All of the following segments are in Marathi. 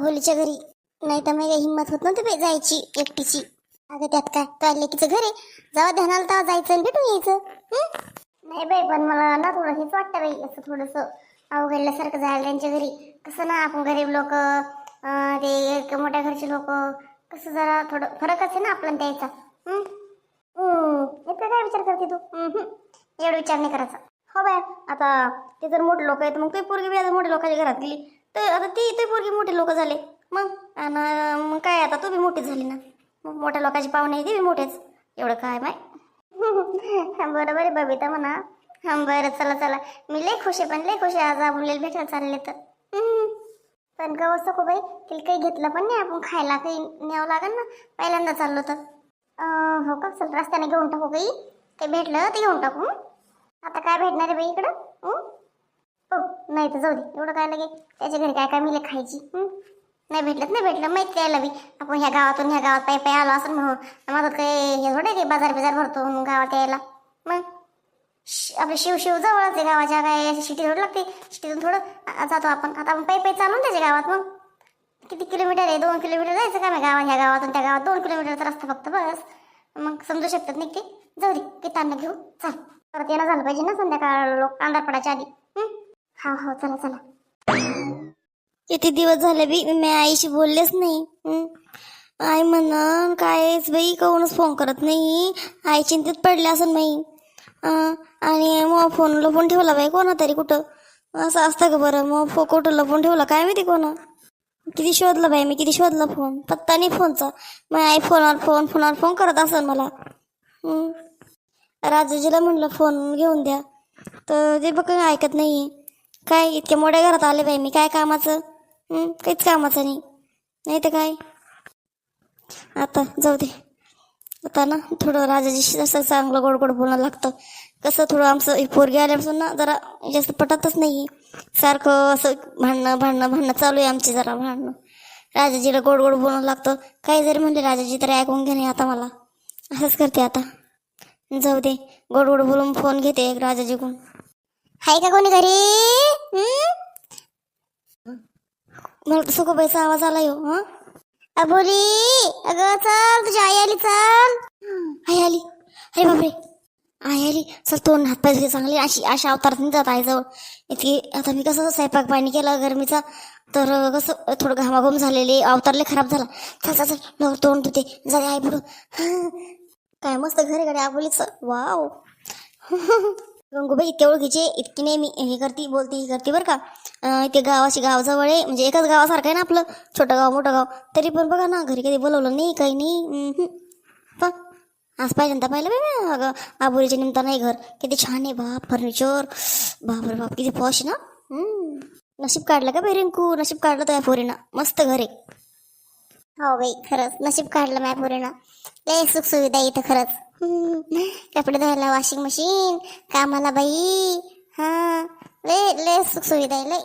अभोलीच्या घरी. नाही तर माझ्या हिंमत होत नव्हती बाई जायची एकटीची. अगं त्यात काय? काय लेकीचं घर आहे. जेव्हा ध्यानाला तेव्हा जायचं आणि भेटून यायचं. नाही बाई पण मला ना थोडं हेच वाटतं बाई असं थोडंसं अवघडल्यासारखं झालं त्यांच्या घरी. कसं ना आपण गरीब लोक ते एक मोठ्या घरचे लोक कसं जरा थोडं फरकच आहे ना आपण द्यायचा एक काय विचार करते तू? हं, एवढा विचार नाही करायचा. हो बाय आता ते जर मोठे लोक आहेत मग ते पोरगी बी आता मोठ्या लोकांच्या घरात गेली. तर आता ती ते पोरगी मोठे लोक झाले. मग? आणि मग काय आता तुम्ही बी मोठी झाली ना? मग मोठ्या लोकांची पाहुणे ते मोठेच. एवढं काय माय बरोबर आहे बबिता म्हणा. हा बरं चला चला. मी लय खुश आहे पण लय खुश आहे. आज आपण भेटायला चालले तर. पण का असं खूप बाई तिला काही घेतलं पण नाही. आपण खायला काही न्यावं लागेल ना? पहिल्यांदा चाललो तर. हो का? चल रस्त्याने घेऊन टाकू काही. काही भेटलं ते घेऊन टाकू. आता काय भेटणार आहे बाई इकडं? हो नाही तर जाऊ दे. एवढं काय लगे त्याच्या घरी काय काय मिले खायची? नाही भेटलं नाही भेटलं. माहीत त्याला बी? आपण ह्या गावातून ह्या गावात पायी पायी आलो असं म्हणून. माझं काही हे थोडं काही बाजार बिजार भरतो मग गावात यायला? मग? आपलं शिव शिव जवळच आहे गावाच्या. काय शिटी थोडं लागते? शिटीतून थोडं जातो आपण. आता आपण पायी पायी चालून त्याच्या गावात मग. किती किलोमीटर आहे? दोन किलोमीटर जायचं का मग गावात? ह्या गावातून त्या गावात दोन किलोमीटरचा रस्ता फक्त बस. मग समजू शकतात नाही की जाऊ दे कितांना घेऊ? चाल. परत येणं झालं पाहिजे ना संध्याकाळ लोक अंधार पडायच्या आधी हा हो चला चला. किती दिवस झाले बी मी आईशी बोललेच नाही हं? आई म्हण कायच बाई कोणच फोन करत नाही. आई चिंतेत पडले असं नाही अं, आणि मग फोन लपून ठेवला बाई कोणा तरी कुठं? असं असतं का बरं? मग फो कुठं लपून ठेवला? काय माहिती कोणा? किती शोधलं बाई मी किती शोधला फोन पत्ता नाही फोनचा. मग आई फोनवर फोन फोनवर फोन करत असेल मला. हं. राजाजीला म्हणलं फोन घेऊन द्या. तर ते बघ ऐकत नाही काय इतके मोठ्या घरात आले बाई मी काय कामाचं? काहीच कामाचं नाही. नाही तर काय? आता जाऊ दे. आता ना थोडं राजाजीशी जसं चांगलं गोड गोड बोलणं लागतं. कसं थोडं आमचं पोरगी आल्यापासून ना जरा जास्त पटतच नाही सारखं असं भांडणं भांडणं भांडणं चालू आहे आमची जरा भांडणं. राजाजीला गोड गोड बोलणं लागतं. काही जरी म्हणले राजाजी तरी ऐकून घेणे आता मला. असंच करते आता. जाऊ दे. गोड गोड बोलून फोन घेते एक राजाजीकडून. हाय का कोणी घरी? मला तर सुखबाईचा आवाज आला येऊ हा? हो, अबोली अगं चल तुझी आई आली चल. आई आली. अरे बापरे. आई आली. चल तोंड हात पाय चांगली. अशी अशा अवतारात जात आईजवळ इतकी आता मी कसं स्वयंपाक पाणी केला गरमीचा तर कसं थोडं घामाघूम झालेले अवतारले खराब झाला. चल चल चल लवकर तोंड धुते. जागे आई पुढं काय मस्त घरी कडे आबोलीच वाव. गंगूबाई इतके ओळखीचे इतकी नेहमी हे करती बोलते हे करते बरं का. इथे गावाची गावाजवळ आहे म्हणजे एकाच गावासारखं आहे ना आपलं छोटं गाव मोठं गाव. तरी पण बघा ना घरी कधी बोलवलं नाही काही नाही. हम्म. पण आज पहिल्यांदा पाहिलं बाई अगं आबोलीच्या निमता नाही घर. किती छान आहे बाप फर्निचर. बाप रे बाप किती पॉश ना. नशीब काढलं का बाई रिंकू? नशीब काढलं तर या पोरीनं. मस्त घर आहे. हो बाई खरंच. नशीब काढलं माझ्या पोरीनं. लय सुख सुविधा इथं खरंच. कपडे धुवायला वॉशिंग मशीन कामाला बाई. हा. लय लय सुख सुविधा आहे लय.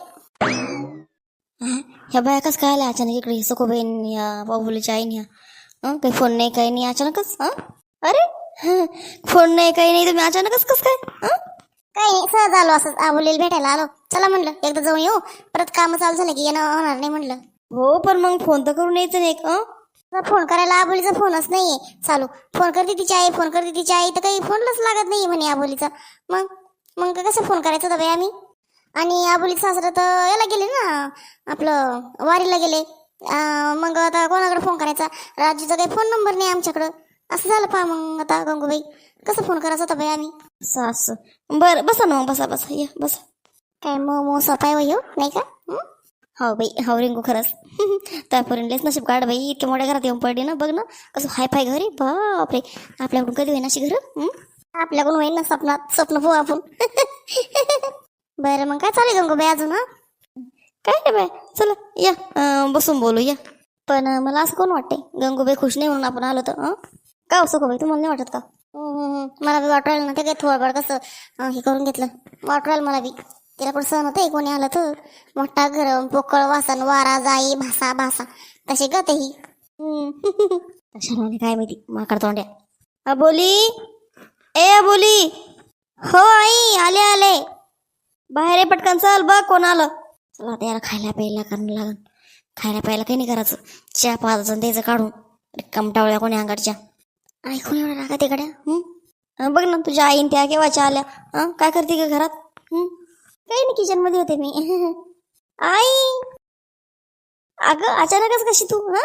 ह्या बाया कस काय आल्या अचानक इकडे? सकोबाईन या बाबुलीच्या आईन ह्या काही फोन नाही काही नाही अचानकच? हं? अरे? फोन नाही काही नाही तुम्ही अचानकच कस काय? काही नाही सहज आलो असंच. आबोलीला भेटायला आलो. चला म्हणलं एकदा जाऊन येऊ. परत काम चालू झालं की येणं होणार नाही म्हणलं. हो पण मग फोन तर करून यायचं नाही? तर फोन करायला आबोलीचा फोनच नाहीये. चालू. फोन करते तिची आई फोन करते तिची आई तर काही फोनलाच लागत नाही म्हणे आबोलीचा. मग मग कसं फोन करायचं होता बाई आम्ही? आणि आबोली सासरं तर याला गेले ना आपलं वारीला गेले. अं, मग आता कोणाकडे फोन करायचा? राजूचा काही फोन नंबर नाही आमच्याकडं. असं झालं पहा मग आता गंगूबाई. कसं फोन करायचा होता बाई आम्ही? सास. बरं बसा ना मग बसा बसा. या बसा. काय मग मग सपाय वय हो नाही का? हं? हो बाई हो रिंगू खरंच. त्यापर्यंत लयच नशीब काढ बाई इतक्या मोठ्या घरात येऊन पडली ना बघ ना कसं हाय फाय घरी. बापरे आपल्याकडून कधी होईन अशी घर? आपल्याकडून होईन ना स्वप्नात स्वप्न पाहू आपण. बरं मग काय चालेल गंगूबाई अजून हा? काय नाही बाय चला या बसून बोलू या. पण मला असं कोण वाटते गंगूबाई खुश नाही म्हणून आपण आलो तर का हो असं बाई तुम्हाला नाही वाटत का? मला बी वाटू राहिलं ना ते काय थोडं कसं हे करून घेतलं. वाटू राहिलं मला बी. तिला पण सहन होते कोणी आलं तर. मोठा गरम पोकळ वासन वारा जाई भासा भासा. तसे ग तेही. काय माहिती? माकड तोंड्या. अ, बोली ए अबोली! बोली हो आई आले आले. बाहेर आहे पटकन चल बघ कोण आलं. चला आता खायला प्यायला करणं लागन. खायला प्यायला काही नाही करायचं. चहा पाच जण द्यायचं काढून. कमटावळ्या कोणी अंगाडच्या. ऐकून एवढा रागा तिकडे बघ ना तुझ्या आईन त्या केव्हाच्या आल्या? हं काय करते का घरात? काही नाही किचनमध्ये होते मी. आई! अगं अचानकच कशी तू हा?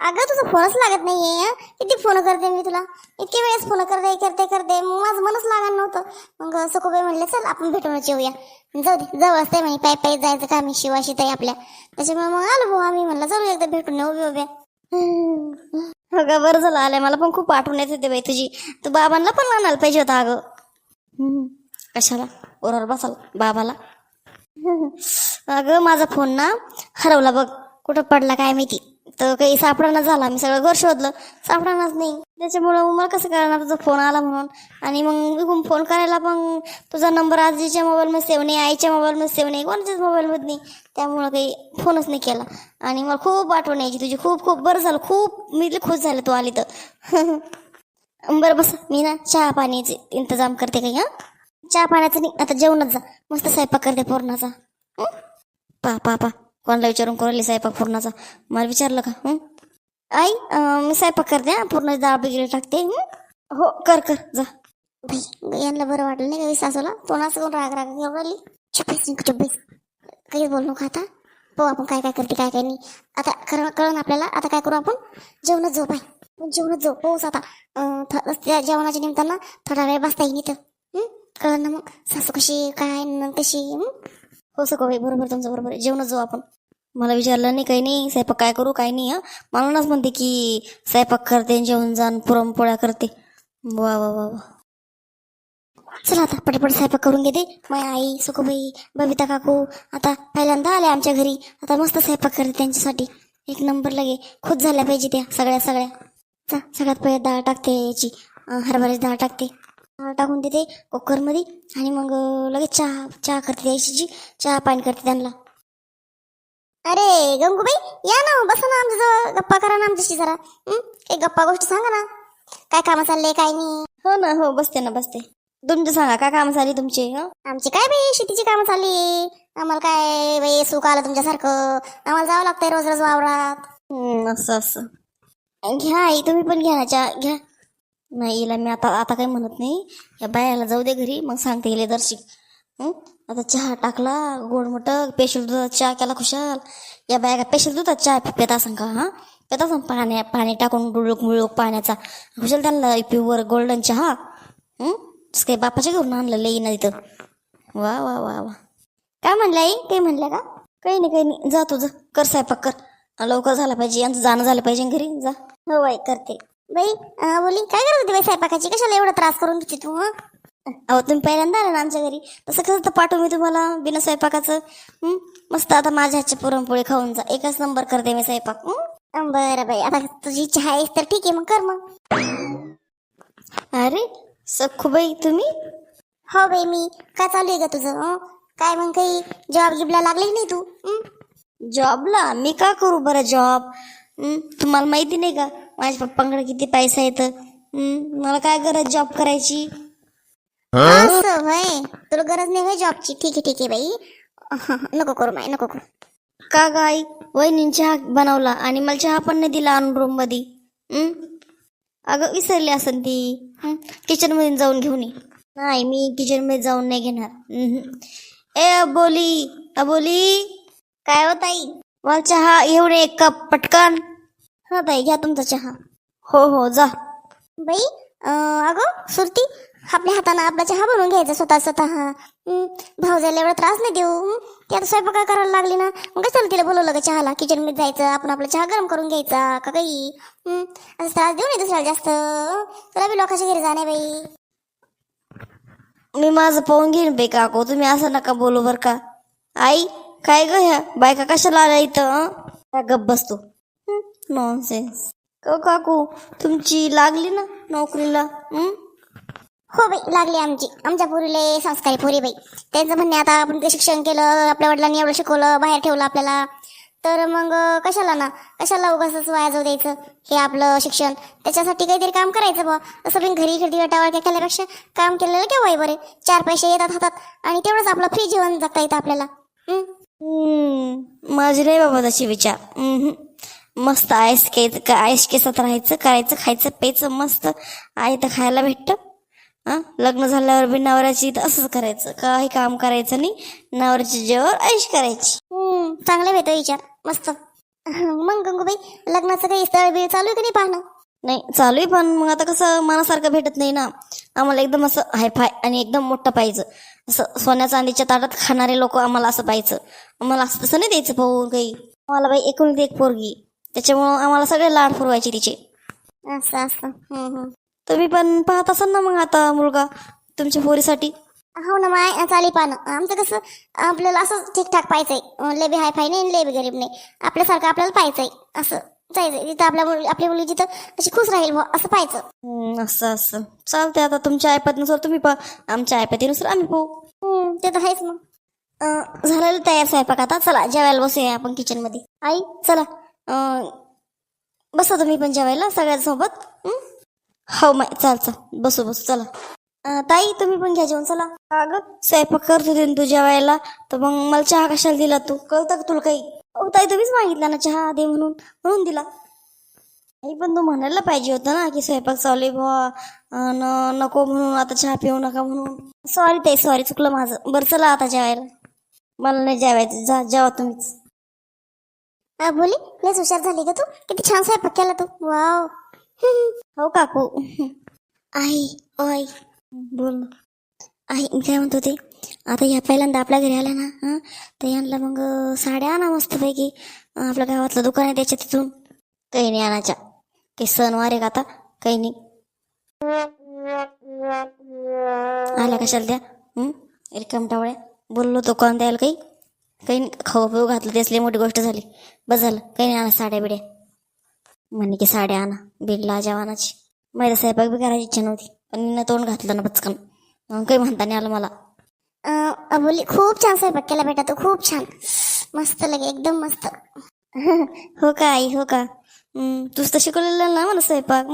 अगं तुझा फोनच लागत नाहीये किती फोन करते मी तुला? इतके वेळेस फोन करते करते करते. मग माझं मनच लागत नव्हतं. मग सकोबाई म्हणले चल आपण भेटूनच येऊया जाऊ दे जाऊ असते म्हणे पाय पाय जायचं का मी शिवाशी ताई आपल्या. त्याच्यामुळे मग आलो भाऊ आम्ही म्हणलं चलू एकदा भेटून येऊ उभ्या उभ्या अगं बरं झालं आलंय. मला पण खूप आठवण येत होते बाई तुझी. तू बाबांना पण आणायला पाहिजे होता अगं. कशाला? ओरवर बसाल बाबाला. अगं माझा फोन ना हरवला बघ. कुठं पडला काय माहिती. तर काही सापडाना झाला. मी सगळं घर शोधलं. सापडानाच नाही. त्याच्यामुळं मला कसं करणार तुझा फोन आला म्हणून? आणि मग फोन करायला पण तुझा नंबर आजीच्या मोबाईलमध्ये सेव्ह नाही आईच्या मोबाईलमध्ये सेव्ह नाही कोणाच्याच मोबाईलमध्ये नाही. त्यामुळं काही फोनच नाही केला. आणि मला खूप आठवण यायची तुझी. खूप खूप. बरं झालं. खूप मी खुश झाले तू आली तर. बरं बस. मी ना चहा पाण्याचे इंतजाम करते काही हां? चहा पाण्याचं नाही आता जेवणच जा. मस्त स्वयंपाक करते पूर्णाचा. पा पा पा. कोणाला विचारून कोणाली स्वयंपाक पूर्णाचा? मला विचारलं का? आई मी स्वयंपाक करते हा? पूर्ण डाळ वगैरे टाकते हो? कर कर जा. बाई यांना बरं वाटलं नाही का बी सासूला? तोंडाचं करून राग राग घेऊन राहिली? चुप्पीस चुप्पीस काहीच बोल नको आता. पाहू आपण काय काय करते काय काय नाही. आता कळ कळण आपल्याला. आता काय करू आपण? जेवणच झोप आहे पण जेवणच झोप पाऊस आता. त्या जेवणाच्या निमित्तानं थोडा वेळ बसता येईल इथं. कळलं ना मग सासू कशी काय न कशी हो सको भाई बरोबर तुमचं बरोबर आहे जेवणच जाऊ आपण मला विचारलं नाही काही नाही स्वयंपाक काय करू काही नाही हा म्हणूनच म्हणते की स्वयंपाक करते जेवण जाण पुरणपोळ्या करते वा वा वा वा चला आता पटापट स्वयंपाक करून घेते माझी आई सुखबाई बबिता काकू आता पहिल्यांदा आल्या आमच्या घरी आता मस्त स्वयंपाक करते त्यांच्यासाठी एक नंबर लगे खुद झाल्या पाहिजे त्या सगळ्या सगळ्या चा सगळ्यात पहिले डाळ टाकते याची हरभऱ्याची डाळ टाकते टाकून देते कुकरमध्ये आणि मग लगेच चहा चहा करते जी. चहा पाणी करते त्यांना. अरे गंगूबाई या ना बसा ना आमच्या जवळ. गप्पा करा ना आमच्याशी जरा. हं? एक गप्पा गोष्ट सांगा ना. काय कामं चालले काय नाही. हो ना हो बसते ना बसते. तुमचं सांगा काय काम झाली तुमचे हं? आमची काय बाई शेतीची कामं चालली. आम्हाला काय बाई सुख आलं तुमच्यासारखं. आम्हाला जावं लागतंय रोज रोज वावरात. असं असं. घ्या आई तुम्ही पण घ्या ना चहा घ्या. नाही हिला मी आता आता काही म्हणत नाही. या बायाला जाऊ दे घरी मग सांगते इले दर्शिक आता चहा टाकला गोड मोठं पेशल दुधात चहा केला खुशाल. या बाया का पेशल दुधात चहा पित असं का हा? पित असं पाण्या पाणी टाकून डुळूक मुळूक पाण्याचा. खुशाल त्यांना प्युअर गोल्डन चहा. काही बापाच्या घरून आणलं लई ना तिथं. वा वा वा वा. काय म्हणलं आई? काही म्हणल्या का? काही नाही काही नाही. जा तुझं कर स्वयंपाक कर. लवकर झाला पाहिजे. यांचं जाणं झालं पाहिजे घरी. जा. हो आई करते. बाई बोली काय करत होती बाई स्वयंपाकाची? कशाला एवढा त्रास करून घेते तू हं? अहो तुम्ही पहिल्यांदा आला ना आमच्या घरी. तसं कसं तर पाठवू मी तुम्हाला बिना स्वयंपाकाचं मस्त आता माझ्या हातची पुरणपोळी खाऊन जा. एकच नंबर करते मी स्वयंपाक बरं बाई आता तुझी इच्छा आहे तर ठीक आहे मग कर मग. अरे सखूबाई तुम्ही? हो बाई मी. काय चालू आहे का तुझं काय मग काही जॉब गिबला लागली नाही तू जॉबला मी का करू बरं जॉब तुम्हाला माहिती नाही का? माझ्या पप्पांकडे किती पैसा येतं हं? मला काय गरज जॉब करायची? असं तुला गरज नाही होय जॉबची ठीक आहे ठीक आहे बाई. अहं, नको करू माय नको करू. का गाई वहिनी चहा बनवला आणि मला चहा पण नाही दिला आणून रूममध्ये हं? अगं विसरली असन ती. किचनमध्ये जाऊन घेऊन ये. नाही मी किचनमध्ये जाऊन नाही घेणार. ए अबोली अबोली. काय होत आई मला चहा ये एक कप पटकन. हा ताई घ्या तुमचा चहा. हो हो जा. बाई अं, अगं सुरती आपल्या हातानं आपला चहा बनवून घ्यायचा स्वतः स्वतः. हं, भाऊजाला एवढा त्रास नाही देऊ हं? ती आता स्वयंपाक करायला लागली ना. मग कशाला तिला बोलवलं का चहाला? किचनमध्ये जायचं आपण आपला चहा गरम करून घ्यायचा का काही? हं? असं त्रास देऊ नये दुसऱ्याला जास्त हं? तुला बी लोकांच्या घरी जाणे बाई. मी माझं पाहून घेईन बे काकू तुम्ही असं नका बोलू बर का. आई काय ग ह्या? बायका कशाला आल्या इथं गप बसतो? नॉनसेन्स काकू तुमची लागली ना नोकरीला? हं? हो बाई लागली आमची. आमच्या पोरीले संस्कारी पोरी बाई. त्यांचं म्हणणे आता आपण ते शिक्षण केलं आपल्या वडिलांनी एवढं शिकवलं बाहेर ठेवलं आपल्याला. तर मग कशाला ना? कशाला उगाच वाया जाऊ द्यायचं हे आपलं शिक्षण? त्याच्यासाठी काहीतरी काम करायचं बा तसं पण घरी खरेदी वाटावर काय केल्यापेक्षा काम केलेलं केव्हाही बरे. चार पैसे येतात हातात आणि तेवढंच आपलं फ्री जीवन जगता येतं आपल्याला. हं? हम्म, माझे नाही बाबा तसे विचार. हम्म. मस्त आयस के आयस केसात राहायचं करायचं खायचं प्यायचं मस्त. आई तर खायला भेटतं. हा लग्न झाल्यावर बी नवऱ्याची तर असंच करायचं. काही काम करायचं नाही. नवऱ्याची जेवण ऐश करायची. चांगले भेटतो विचार. मस्त. मग गंगूबाई लग्नाचं काही स्थळ बिळ चालू आहे की नाही पाहणं? नाही चालू आहे पण मग आता कसं मनासारखं भेटत नाही ना. आम्हाला एकदम असं हायफाय आणि एकदम मोठं पाहिजे. सोन्या चांदीच्या ताटात खाणारे लोक आम्हाला असं पाहिजे आम्हाला असं तसं नाही द्यायचं भाऊ काही. आम्हाला बाई एकूण एक पोरगी. त्याच्यामुळं आम्हाला सगळे लाड पुरवायचे तिचे. असं असं. तुम्ही पण पाहत असाल ना मग आता मुलगा तुमच्या पोरीसाठी. हो ना माय चाली पाहणं आमचं कसं आपल्याला असं ठीकठाक पाहिजे लय बी हाय फाय नाही लय बी गरीब नाही. आपल्यासारखं आपल्याला पाहिजे असं. जायचं. तिथं आपल्या मुली आपली मुली जिथं अशी खुश राहील बुवा, असं पाहिजे हम्म, असं असं. चालते आता तुमच्या ऐपतीनुसार तुम्ही पहा. आमच्या ऐपतीनुसार आम्ही पाहू. ते तर आहेच मग. अं, झालेलं तयार स्वयंपाक आता. चला जेवायला बसूया आपण किचनमध्ये आई चला. बसा तुम्ही पण जेवायला सगळ्यांसोबत. हं? हो माय चाल चाल. बसू बसू चला. ताई तुम्ही पण घ्या जेवण चला. अगं स्वयंपाक करत होते तू जेवायला. तर मग मला चहा कशाला दिला तू? कळतं का तुला काही? हो ताई तुम्हीच मागितला ना चहा दे म्हणून म्हणून दिला. आई पण तू म्हणायला पाहिजे होतं ना की स्वयंपाक चालू बुवा. नको म्हणून आता चहा पिऊ नका म्हणून. सॉरी ताई सॉरी चुकलं माझं. बरं चला आता जेवायला. मला नाही जेवायचं. जा जेवा तुम्हीच. बोली लयच हुशार झाली का तू. किती छान स्वयंपाक केला तू. वाव हो काकू. आई ओय. बोल आई काय म्हणत होते? आता ह्या पहिल्यांदा आपल्या घरी आल्या ना हं? तर यांना मग साड्या आणा मस्तपैकी. आपल्या गावातलं दुकान आहे त्याच्या तिथून काही नाही आणायच्या. काही सणवार आहे का आता? काही नाही. आल्या कशाला द्या रिकम टावळ्या. बोललो तो कोण द्यायला काही. काही नाही. खाऊ पिऊ घातलं त्याच मोठी गोष्ट झाली. बस झालं. काही नाही आणा साड्या बिड्या. म्हणे की साड्या आणा. बिडला जवानाची माझ्या स्वयंपाक बी करायची इच्छा नव्हती. पण तोंड घातलं ना पचकन. मग काही म्हणता नाही आलं मला. अबोली खूप छान स्वयंपाक केला बेटा तू खूप छान. मस्त लगे एकदम मस्त. हो का आई हो का? तूच तर शिकवलेलं ना मला स्वयंपाक.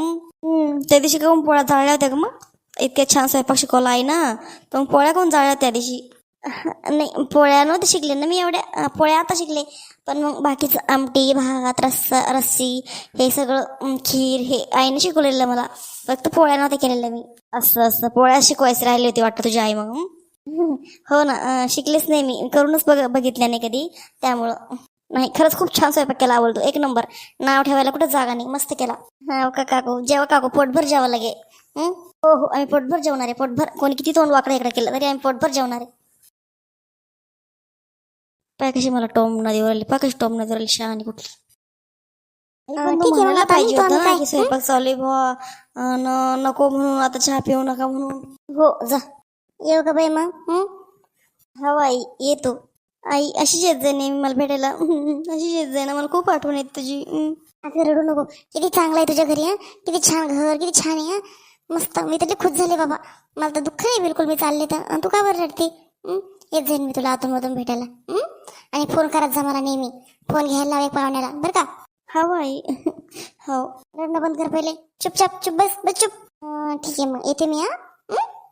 त्या दिवशी काऊन पोळ्या जाळल्या होत्या का मग? इतक्या छान स्वयंपाक शिकवला आई ना. तर मग पोळ्या कोण जाळल्या त्या दिवशी? नाही पोळ्या नव्हते शिकले ना मी एवढ्या. पोळ्या आता शिकले. पण मग बाकीचं आमटी भात रस्सा रस्सी हे सगळं खीर हे आईने शिकवलेलं मला. फक्त पोळ्या नव्हत्या केलेल्या मी. असं असं पोळ्या शिकवायची राहिली होती वाटतं तुझी आई मग हं? ना अं, शिकलेच नाही मी. करूनच बघ बघितल्या नाही कधी. त्यामुळं नाही खरंच खूप छान स्वयंपाक केला आवडतो. एक नंबर. नाव ठेवायला कुठं जागा नाही. मस्त केला. हा का काकू? जेव्हा काकू पोटभर जेवा लागे. हं? हो हो आम्ही पोटभर जेवणार आहे पोटभर. कोणी किती तोंड वाकडं इकडे केलं तरी आम्ही पोटभर जेवणार आहे. पाय कशी मला टोम नदीवर आली. पाय कशी टोम नदीवर आली शहाणी कुठली. आई, पण अं, तू ठीक आहे, म्हणायला मग आता पाहिजे निघतो होतं आम्ही ना काय? की स्वयंपाक चालू आहे बुवा. नको म्हणून आता चहा पिऊ नका म्हणून. हो जा. येऊ का बाई मग? हं? हो आई येतो आई अशीच येत आहे मला भेटायला. अशीच येत जाई मला खूप आठवण येत तुझी. हं. अगं रडू नको. किती चांगलं आहे तुझ्या घरी हा? किती छान घर किती छान आहे हा? मस्त. मी तर खुश झाले बाबा. मला तर दुःख नाही बिलकुल. मी चालले तर. तू का बरं रडते? येत जाईन मी तुला आतून मधून भेटायला आणि फोन करत जा मला नेहमी. फोन घ्यायला लावे पाहुण्याला. बरं का? हो आई. हो. रडणं बंद कर पहिले. चुपचाप चुप बस बस चुप. ठीक आहे मग. येते मी हा?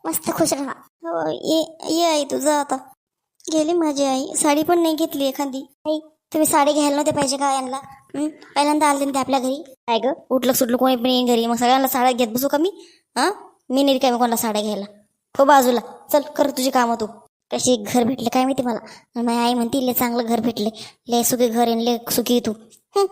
मस्त खुश राहा. हो ये ये आई तुझं आता. गेली माझी आई. साडी पण नाही घेतली एखादी. आई तुम्ही साडी घ्यायला नव्हते पाहिजे का यांना? हं? पहिल्यांदा आले ना ते आपल्या घरी. काय ग? उठलं सुटलं कोणी पण येईन घरी. मग सगळ्यांना साड्या घेत बसू का मी? हा? मी नाही काय कोणाला साड्या घ्यायला? हो बाजूला. चल कर तुझी कामं तू. कशी घर भेटले काय माहिती मला? आणि माझी आई म्हणती लय चांगलं घर भेटले लय सुखी घर आहे ले सुखी तू. हं,